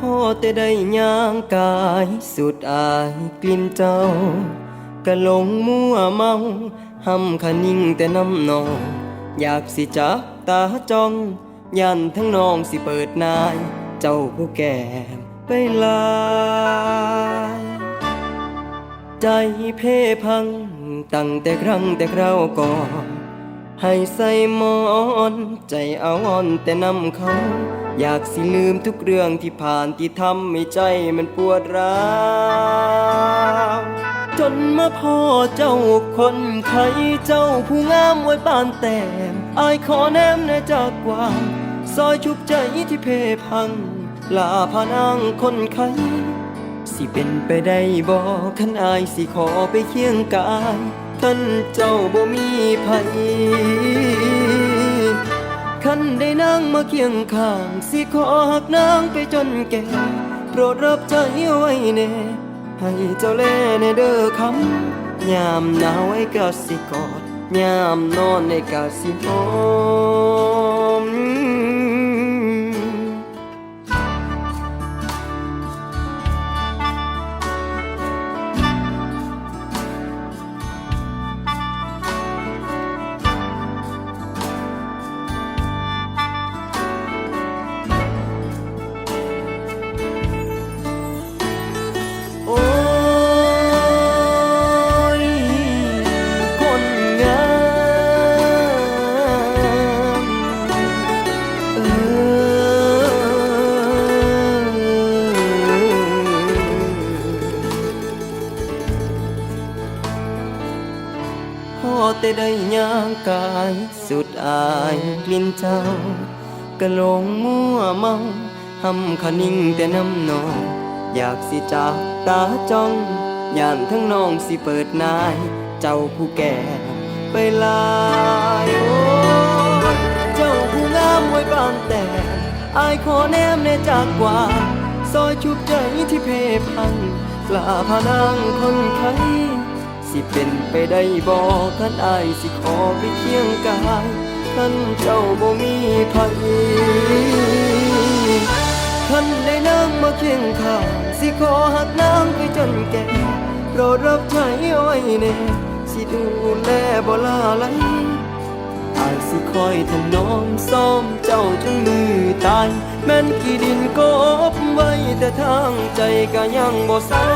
พ่อแต่ได้ย่างกายสุดอายกลิ่นเจ้าก็หลงมัวเมาห้ำคันิ่งแต่น้ำนอง อยากสิจับตาจ้อง ยันทั้งน้องสิเปิดนาย เจ้าผู้แก่ไปลายใจเพ่พังตั้งแต่ครั้งแต่คราวก่อน ให้ใส่หมอนใจเอาอ่อนแต่นำเขา อยากสิลืมทุกเรื่องที่ผ่านที่ทำให้ใจมันปวดร้าวจนมาพ่อเจ้าคนไข้เจ้าผู้งามไว้ปานแต้มอายขอแนมในจากกว่างซอยชุบใจที่เพพัง ลาพานางคนไข้สิเป็นไปได้บ่คันอายสิขอไปเคียงกาย ท่านเจ้าบ่มีภัยคันได้นางมาเคียงข้าง สิขอหักนางไปจนแก่ โปรดรับใจไว้แน่ให้เจ้าแลในเด้อคำยามหนาวไอ้กะสิกอดยามนอนไอ้กะสิหอม พอแต่ได้ย่างกาย สุดอายกลิ่นเจ้าก็หลงมั่วเมาหำคะนิ่งแต่น้ำนอง อยากสิจากตาจ้องย่านทั้งน้องสิเปิดนาย เจ้าผู้แก่ไปลายโอ้เจ้าผู้งามไว้บางแต่อายขอแนมในจากกว่า ซอยชุบใจที่เพพังกล้าพานางคนไข้ สิเป็นไปได้บอกคันอายสิขอไปเคียงกายคันเจ้าบ่มีภัยคันได้นางมาเคียงข้างสิขอหักนางไปจนแก่โปรดรับใช้ไว้แน่สิดูแลบ่ลาไหลอายสิคอยถนอมซ้อมเจ้าจนมือตาย แม่นกี่ดินกบไว้แต่ทางใจก็ยังบ่เศร้า